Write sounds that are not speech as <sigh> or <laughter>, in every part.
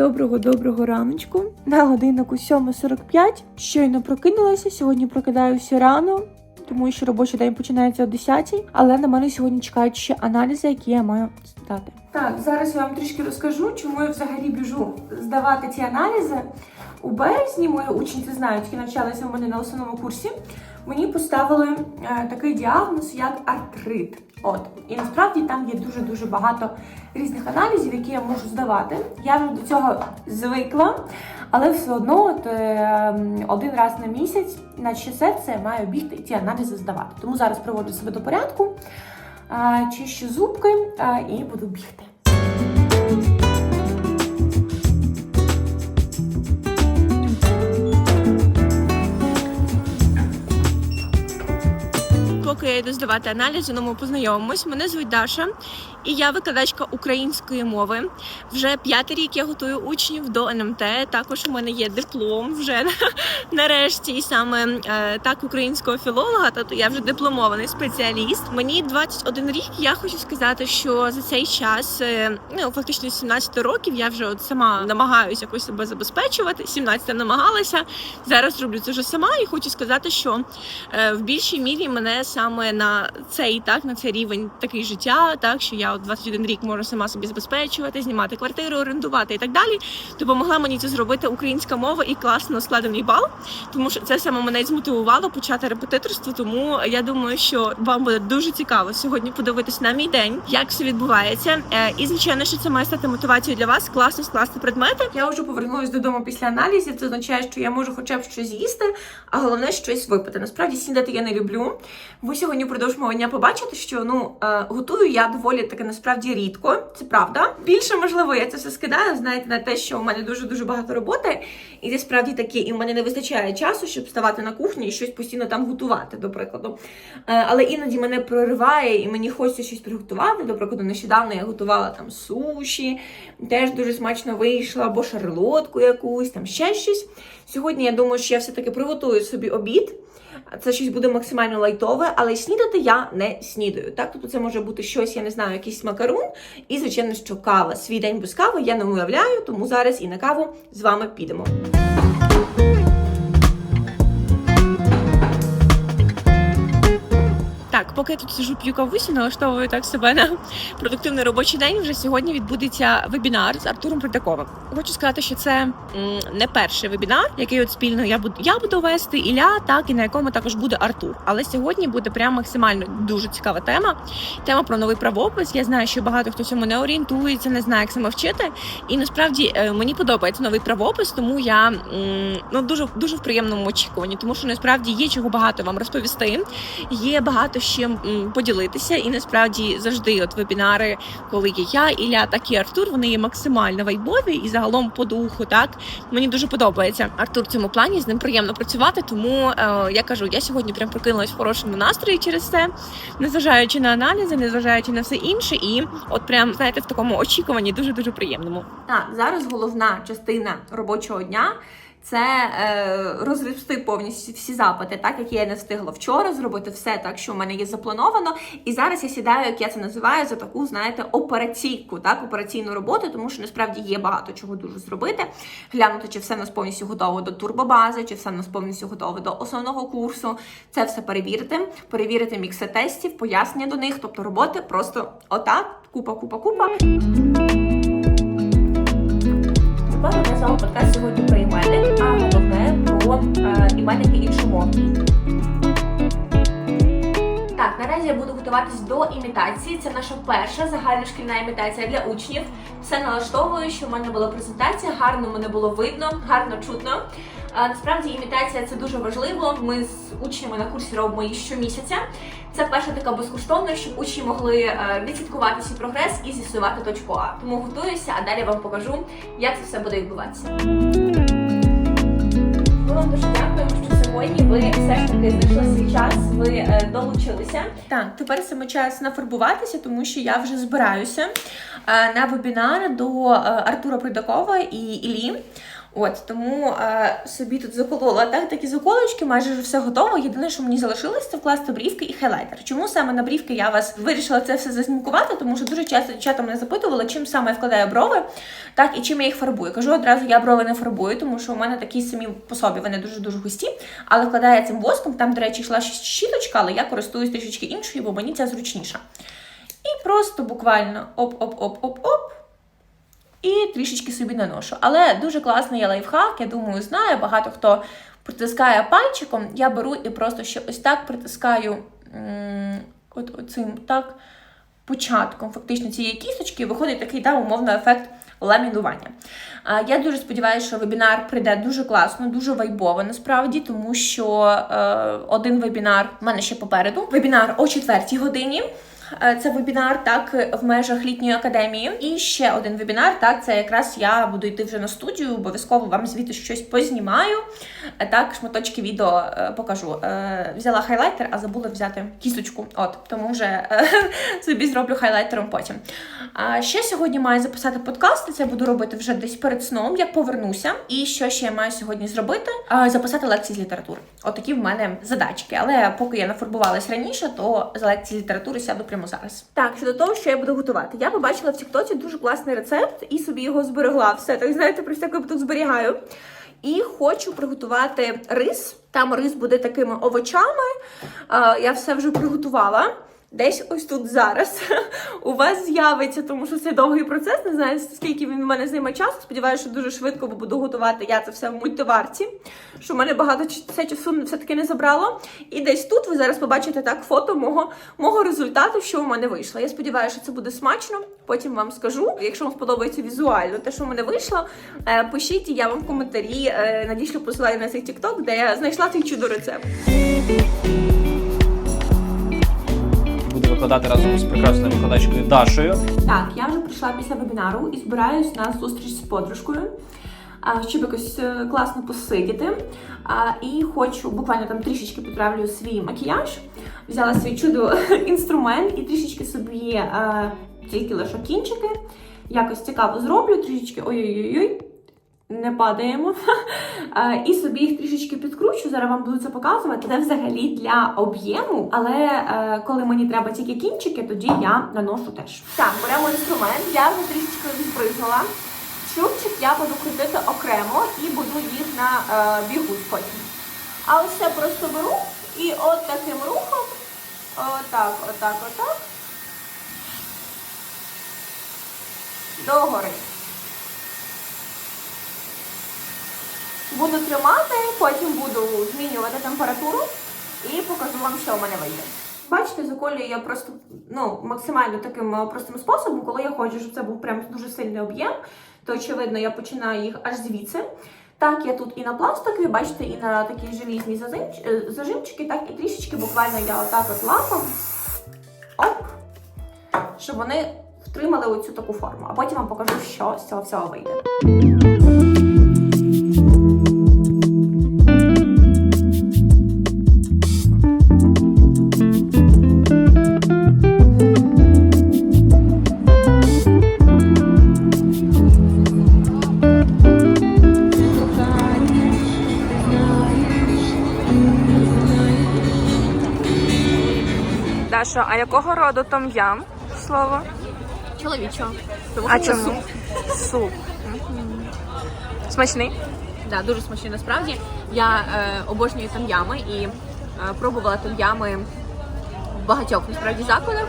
доброго-доброго раночку. На годиннику 7.45. Щойно прокинулася. Сьогодні прокидаюся рано, тому що робочий день починається о 10 але на мене сьогодні чекають ще аналізи, які я маю здати. Так, зараз я вам трішки розкажу, чому я взагалі біжу здавати ці аналізи. У березні мої учні знають, які навчалися у мене на основному курсі. Мені поставили е, такий діагноз, як артрит. От і насправді там є дуже дуже багато різних аналізів, які я можу здавати. Я вже до цього звикла, але все одно от, е, один раз на місяць, на я маю бігти і ці аналізи здавати. Тому зараз приводжу себе до порядку, е, чищу зубки е, і буду бігти. Я йду здавати аналізи, ну ми познайомимось. Мене звуть Даша, і я викладачка української мови. Вже п'ятий рік я готую учнів до НМТ. Також у мене є диплом вже <laughs> нарешті, і саме е, так українського філолога. Тобто я вже дипломований спеціаліст. Мені 21 рік. Я хочу сказати, що за цей час, е, ну фактично 17 років, я вже от сама намагаюся якось себе забезпечувати. 17 намагалася. Зараз роблю це вже сама, і хочу сказати, що е, в більшій мірі мене саме на цей так на цей рівень такий життя, так що я от 21 рік можу сама собі забезпечувати, знімати квартиру, орендувати і так далі. Допомогла мені це зробити українська мова і класно складений бал, тому що це саме мене змотивувало почати репетиторство. Тому я думаю, що вам буде дуже цікаво сьогодні подивитись на мій день, як все відбувається. Е, І звичайно, що це має стати мотивацією для вас класно скласти предмети. Я вже повернулася додому після аналізів. Це означає, що я можу хоча б щось їсти, а головне щось випити. Насправді снідати я не люблю. Ви сьогодні впродовж мого дня побачите, що ну е, готую я доволі таки насправді рідко. Це правда. Більше можливо, я це все скидаю. Знаєте, на те, що у мене дуже дуже багато роботи, і це справді таке, і в мене не вистачає часу, щоб ставати на кухні і щось постійно там готувати, до прикладу. Е, але іноді мене прориває, і мені хочеться щось приготувати. До прикладу, нещодавно я готувала там суші, теж дуже смачно вийшла, або шарлотку якусь, там ще щось. Сьогодні я думаю, що я все-таки приготую собі обід. Це щось буде максимально лайтове, але снідати я не снідаю. Так, тобто це може бути щось, я не знаю, якийсь макарун, і звичайно, що кава. Свій день без кави я не уявляю, тому зараз і на каву з вами підемо. Поки я тут сижу п'ю кавусі, налаштовую так себе на продуктивний робочий день. Вже сьогодні відбудеться вебінар з Артуром Придаковим. Хочу сказати, що це не перший вебінар, який от спільно я буду я буду вести, Ілля, так і на якому також буде Артур. Але сьогодні буде прям максимально дуже цікава тема. Тема про новий правопис. Я знаю, що багато хто цьому не орієнтується, не знає, як саме вчити. І насправді е, мені подобається новий правопис, тому я ну дуже дуже в приємному очікуванні, тому що насправді є чого багато вам розповісти. Є багато з чим м, поділитися, і насправді завжди, от вебінари, коли є я, Ілля, так і Артур, вони є максимально вайбові і загалом по духу. Так мені дуже подобається Артур в цьому плані. З ним приємно працювати. Тому е, я кажу, я сьогодні прям прокинулась в хорошому настрої через це, незважаючи на аналізи, незважаючи на все інше, і от прям знаєте, в такому очікуванні дуже дуже приємному. Так, зараз головна частина робочого дня це е, розгребсти повністю всі запити, так як я не встигла вчора зробити все так, що в мене є заплановано. І зараз я сідаю, як я це називаю, за таку, знаєте, операційку, так, операційну роботу, тому що насправді є багато чого дуже зробити. Глянути, чи все нас повністю готово до турбобази, чи все нас повністю готово до основного курсу. Це все перевірити, перевірити мікси тестів, пояснення до них, тобто роботи просто отак, купа, купа, купа. Тепер у нас з подкаст сьогодні про іменник, а головне про іменники іншомовні. Так, наразі я буду готуватись до імітації. Це наша перша загальношкільна імітація для учнів. Все налаштовую, що в мене була презентація, гарно мене було видно, гарно чутно. А, Насправді імітація це дуже важливо. Ми з учнями на курсі робимо її щомісяця. Це перша така безкоштовна, щоб учні могли е, відслідкувати свій прогрес і з'ясувати точку А. Тому готуюся, а далі вам покажу, як це все буде відбуватися. Вам дуже дякуємо, що сьогодні ви все ж таки знайшли свій час, ви е, долучилися. Так, тепер саме час нафарбуватися, тому що я вже збираюся е, на вебінар до е, Артура Придакова і Іллі. От тому е, собі тут заколола так, такі заколочки, майже вже все готово. Єдине, що мені залишилось, це вкласти брівки і хайлайтер. Чому саме на брівки я вас вирішила це все зазнімкувати? Тому що дуже часто дівчата мене запитували, чим саме я вкладаю брови, так і чим я їх фарбую. Кажу одразу, я брови не фарбую, тому що у мене такі самі по собі вони дуже дуже густі. Але вкладаю цим воском. Там, до речі, йшла щіточка, але я користуюсь трішечки іншою, бо мені це зручніше. І просто буквально оп-оп-оп-оп-оп. І трішечки собі наношу. Але дуже класний є лайфхак, я думаю, знає. Багато хто притискає пальчиком. Я беру і просто ще ось так притискаю от, оцим так початком фактично цієї кісточки, виходить такий да, умовно ефект ламінування. Я дуже сподіваюся, що вебінар прийде дуже класно, дуже вайбово насправді, тому що е, один вебінар в мене ще попереду. Вебінар о 4 годині. Е, Це вебінар так в межах літньої академії. І ще один вебінар. Так, це якраз я буду йти вже на студію. Обов'язково вам звідти щось познімаю. Е, Так, шматочки відео е, покажу. Взяла хайлайтер, а забула взяти кісточку. От тому вже <laughs> собі зроблю хайлайтером потім. А ще сьогодні маю записати подкаст. Це буду робити вже десь перед сном, як повернуся. І що ще я маю сьогодні зробити? Записати лекції з літератури. Отакі в мене задачки. Але поки я нафарбувалась раніше, то за лекції з літератури сяду прямо зараз. Так, щодо того, що я буду готувати. Я побачила в Тіктоці дуже класний рецепт і собі його зберегла. Все так знаєте, про всяку тут зберігаю. І хочу приготувати рис. Там рис буде такими овочами. А, Я все вже приготувала. Десь ось тут зараз <laughs> у вас з'явиться, тому що це довгий процес. Не знаю, скільки він в мене займе часу. Сподіваюся, що дуже швидко буду готувати я це все в мультиварці, що в мене багато це часу все-таки не забрало. І десь тут ви зараз побачите так фото мого, мого результату, що в мене вийшло. Я сподіваюся, що це буде смачно. Потім вам скажу. Якщо вам сподобається візуально те, що в мене вийшло, е, пишіть, я вам в коментарі е, надішлю посилання на цей TikTok, де я знайшла цей чудо рецепт. Викладати разом з прекрасною викладачкою Дашою. Так, я вже прийшла після вебінару і збираюсь на зустріч з подружкою, щоб якось е, класно посидіти. І хочу буквально там трішечки підправлю свій макіяж. Взяла свій чудо <laughs> інструмент і трішечки собі е, тільки лише кінчики. Якось цікаво зроблю, трішечки ой-ой-ой. Не падаємо. <laughs> І собі їх трішечки. Зараз вам буду це показувати. Це взагалі для об'єму, але е, коли мені треба тільки кінчики, тоді я наношу теж. Так, беремо інструмент. Я вже трішечки збризнула. Чубчик я буду крутити окремо і буду їх на е, бігу потім. А ось це просто беру і от таким рухом, отак, отак, отак. Догори. Буду тримати, потім буду змінювати температуру і покажу вам, що в мене вийде. Бачите, заколюю я просто ну, максимально таким е, простим способом, коли я хочу, щоб це був прям дуже сильний об'єм, то очевидно я починаю їх аж звідси. Так, я тут і на пластикові, бачите, і на такі желізні е, зажимчики, так і трішечки буквально я отак от лапом, оп, щоб вони втримали оцю таку форму. А потім вам покажу, що з цього всього вийде. Даша, а якого роду том-ям слово? Чоловічого. Тому А що це чому? суп. Суп. Мгм. Смачний? Да, дуже смачний насправді. Я е, обожнюю там'ями і е, пробувала там'ями в багатьох насправді закладах.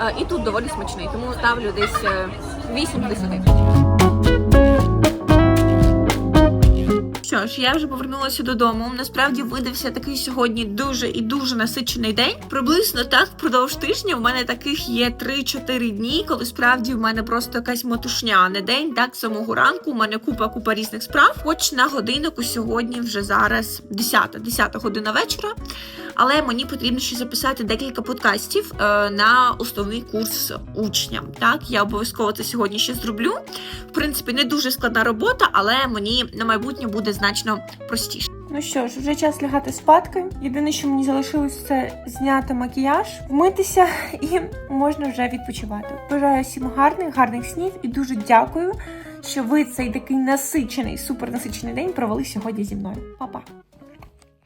Е, і тут доволі смачний, тому ставлю десь е, 8 з 10. Що ж, я вже повернулася додому. Насправді видався такий сьогодні дуже і дуже насичений день. Приблизно так впродовж тижня в мене таких є 3-4 дні, коли справді в мене просто якась мотушня, не день. Так з самого ранку у мене купа купа різних справ. Хоч на годиннику сьогодні вже зараз 10, 10 година вечора. Але мені потрібно ще записати декілька подкастів е, на основний курс учням. Так, я обов'язково це сьогодні ще зроблю. В принципі, не дуже складна робота, але мені на майбутнє буде значно простіше. Ну що ж, вже час лягати спадки. Єдине, що мені залишилось, це зняти макіяж, вмитися і можна вже відпочивати. Бажаю всім гарних, гарних снів і дуже дякую, що ви цей такий насичений, супернасичений день провели сьогодні зі мною. Па-па!